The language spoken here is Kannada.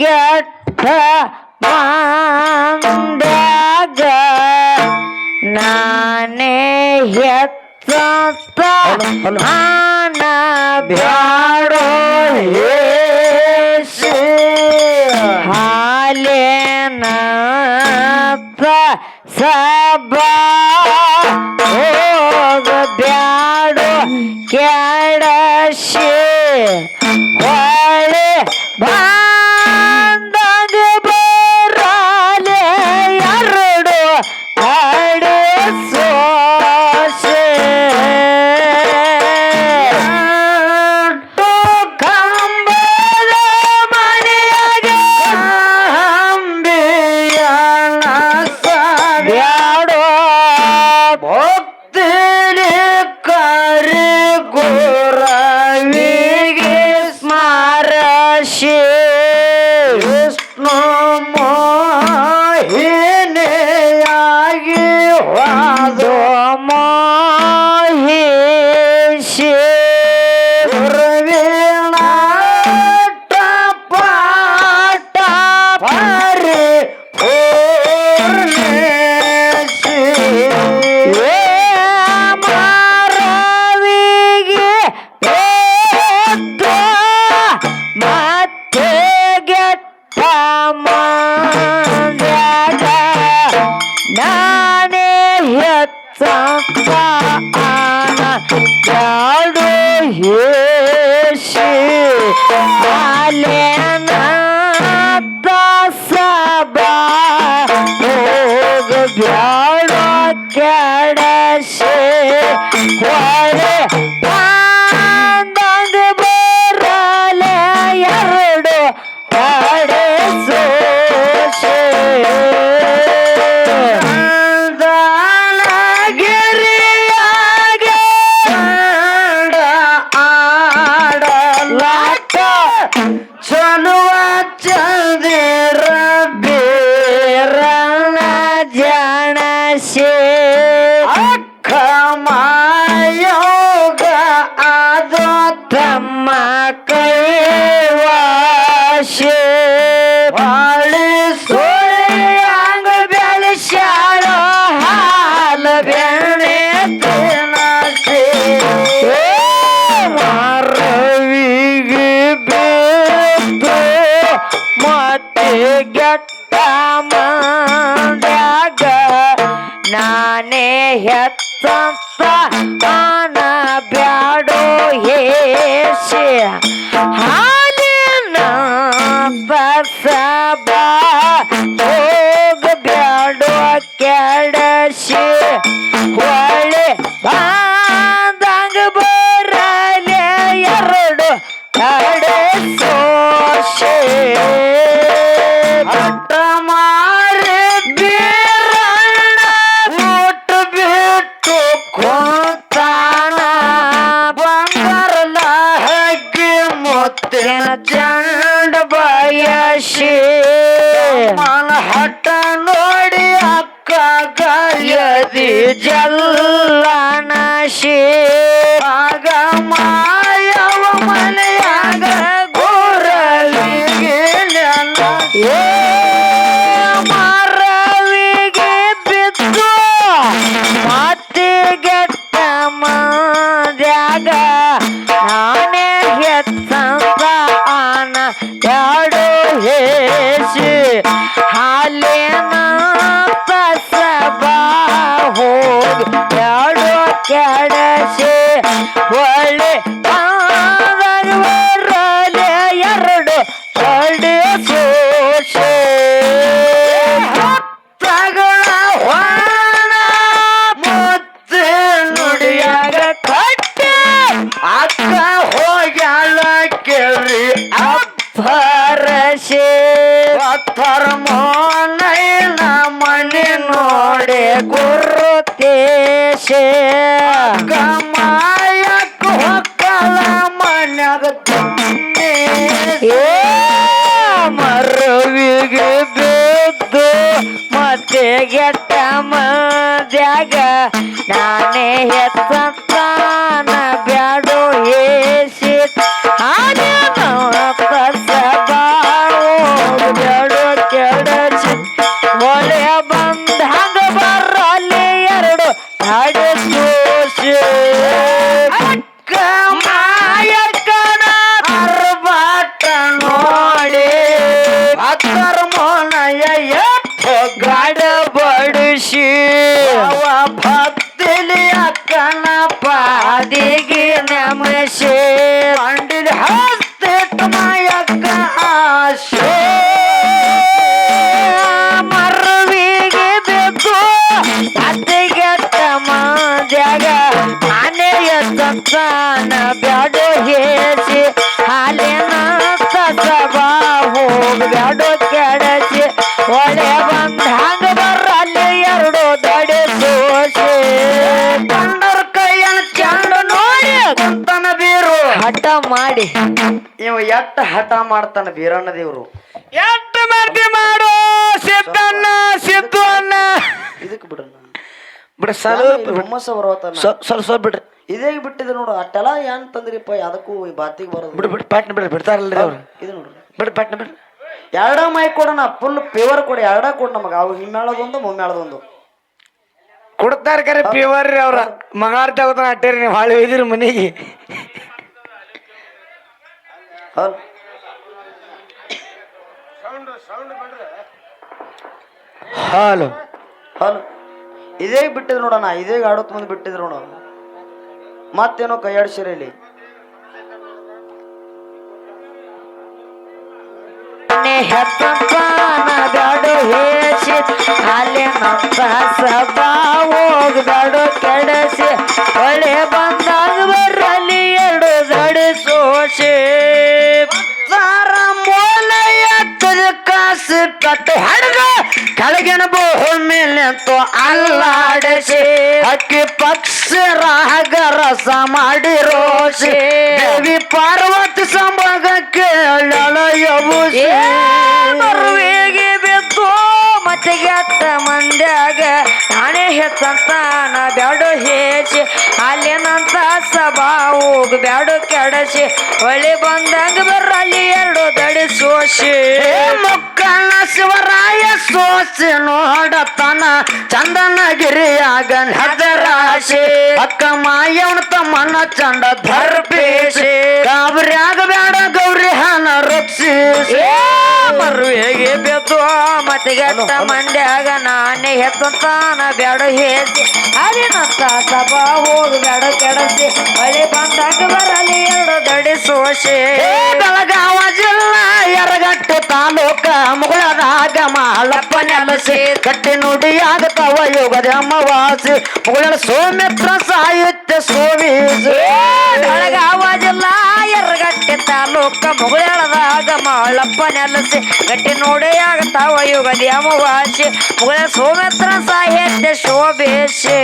ಗಟ್ಟ ಮಾಂದಾಗ ನಾನೇ ಹೆತ್ತ ಮಾನ ಬ್ಯಾ Yeah. 谢 descer. ಹೆಚ್ಚಂತ ಆನ ಬ್ಯಾಡೋ ಹೇಸಿ ಹಾಲಿನ ಬಸ ಹೋಗ ಬ್ಯಾಡೋ ಕೆಡಸಿ. ಹೊಳೆ ಬಾ 是 ಮೆಚ್ಚಿ ಒಳ್ಳೆ ಎರಡು ಒಳ್ಳೆ ಸೋಷೆ ತಗಳ ಮತ್ತೆ ನುಡಿಯಾಗ ಕಟ್ಟೆ. ಅಕ್ಕ ಹೋಗ್ಯಾಳ ಕೇಳಿ ಅಪ್ಪರಸೆ. ಅಪ್ಪರಮ ಮನೆ ನೋಡಿ ಗುರುತೇಶ. ಆಗತ್ತೆ. ಏ ಮರವಿಗೆ ಬಿದ್ದು ಮತ್ತೆ ಗೆಟ್ಟ ಮದ್ಯಾಗ ನಾನೇ ಹೆಚ್ಚಂತ ಆಶೆ ಮರವಿಗೆ ಬೇಕು. ಅತ್ತಿಗೆಟ್ಟ ಮಾದ್ಯಾಗ ಆನೆಯ ಸಂತಾನ ಬ್ಯಾಡೋ ಹೇಸಿ, ಹಾಲಿನ ಬ್ಯಾಡೋ ಕೆಡಸಿ. ಒಳೆ ಬಂದ ಹಂಗ ಎರಡು ದಡೆ ದೋಷೆ ಕಂಡರ ಕೈಯನ್ನ ನೋಡಿ ಕುಂತನ ಬೀರು. ಹಠ ಮಾಡಿ ಇವ ಎಟ್ಟ ಹಠ ಮಾಡ್ತಾನ ಬೀರಣ್ಣ ದೇವ್ರು? ಎಟ್ಟ ಮರ್ತಿ ಮಾಡು ಸಿದ್ದಣ್ಣ ಸಿದ್ದು ಅಣ್ಣ. ಇದಕ್ಕೆ ಬಿಡಣ್ಣ ಬಿಡ ಹುಮ್ಮಸ್ಸ ಬರವತ್ತಾನ ಸ್ವಲ್ಪ ಸ್ವಲ್ಪ ಬಿಡ್ರಿ. ಇದೇ ಬಿಟ್ಟಿದೆ ನೋಡು ಅಟ್ಟೆಲ್ಲ ಏನ್ ತಂದ್ರಿಪ್ಪ ಯಾವ್ದಕ್ಕೂ ಈ ಬಾತಿಗೆ ಬರೋದು ಬಿಡ್ ಬಿಡ್ ಪ್ಯಾಟ್ನ ಬಿಡ್ರಿ ಬಿಡ್ತಾರಲ್ರಿ ಅವ್ರು ಇದು ನೋಡ್ರಿ ಬಿಡ್ ಪ್ಯಾಟ್ನ ಬಿಡ್ರಿ. ಎರಡ ಮೈ ಕೊಡೋಣ ಫುಲ್ ಪ್ಯೂರ್ ಕೊಡಿ ಎರಡ ಕೊಡು ನಮಗೆ. ಅವು ಹಿಮ್ಮೇಳದೊಂದು ಮುಮ್ಮೇಳದೊಂದು ಕೊಡ್ತಾರ ಕರೆ ಪ್ಯೂರ್ ರೀ ಅವ್ರ. ಮಗಾರ್ ತಗೋತಾನ ಅಟ್ಟೇರಿ ನೀವು ಹಾಳು ಒಯ್ದಿರಿ ಮನೆಗೆ. ಹೌದು. ಹಾಲು. ಹೌದು ಇದೇ ಬಿಟ್ಟಿದ್ರು ನೋಡೋಣ ಇದೇ ಆಡೋತ್ ಮುಂದೆ ಬಿಟ್ಟಿದ್ರು ನೋಡ. ಮತ್ತೇನೋ ಕೈಯಾಡ್ಸಿರ ಇಲ್ಲಿ ಬ್ಯಾಡು ಹೇಸಿ ಅಲ್ಲಿನಂತ ಸಭಾ ಹೋಗ್ದಾಡು ಕೆಡಸಿ. ಕಟ್ಟು ಹಡದ ಕೆಳಗಿನ ಭೂಮಿ ತೋ ಅಲ್ಲಾಡಿಸಿ. ಅಕ್ಕಿ ಪಕ್ಷ ರಾಗ ರಸ ಮಾಡಿ ರೋಷಿ ದೇವಿ ಪಾರ್ವತಿ ಸಂಭಾಗ ಎಳೆಯಬುಸಿ ಮರುವಿಗೆ ಹೆತ್ತಂತಾನ ಬ್ಯಾಡು ಹೆಚ್ಚಿ ಅಲ್ಲಿನಂತ ಸಭಾ ಹೋಗ್ ಬ್ಯಾಡು ಕೆಡಸಿ ಹೊಳಿ ಬಂದಂಗ ಬರಲಿ ಎರಡು ದಡಿ ಸೋಸಿ. ಮುಕ್ಕಣ್ಣ ಶಿವರಾಯ ಸೋಸಿ ನೋಡತನ ಚಂದನಗಿರಿಯಾಗ ಹಜರಾಶಿ. ಅಕ್ಕ ಮಾಯವನ ತಮ್ಮನ ಚಂದ ಧರ್ಪೇಶಿ ಗಾಬರಿಯಾಗ ಮರುವಿಗೆ ಬೆದ್ದು ಮತ್ತೆ ಗೆಟ್ಟ ಮಂಡ್ಯಾಗ ನಾನೇ ಹೆತ್ತಂತಾನ ಬೇಡ ಹೇಸಿ. ಅರಿನಂತ ಸಭಾ ಹೋಗಿ ಬ್ಯಾಡ ಕೆಡಸಿ. ಮಳೆ ಬಂದಾಗ ಬರಲಿ ಎರಡು ದಡಿ ಸೋಸೆ. ಬೆಳಗಾವ ಜಿಲ್ಲಾ ಎರಗಟ್ಟು ತಾಲೂಕ ಮುಗಳದಾಗ ಮಾಲಪ್ಪ ನೆಲಸಿ. ಕಟ್ಟಿ ನುಡಿಯಾಗತವ ಯುಗದ ಅಮ್ಮವಾಸಿ ಮುಗಳ ಸೋಮಿತ್ರ ಸಾಹಿತ್ಯ ಸೋಮಿ ಬೆಳಗಾವ ಜಿಲ್ಲಾ ತಾಲೂಕ ಮುಗಳದಾಗ ಮಾಳಪ್ಪ ನೆಲಸಿ ಗಟ್ಟಿ ತಾವ ಯುಗದ ಅಮ್ಮವಾಸಿ ಮುಗಳ ಸೋಮಿತ್ರ ಸಾಹಿತ್ಯ ಶೋಭೇಶೆ.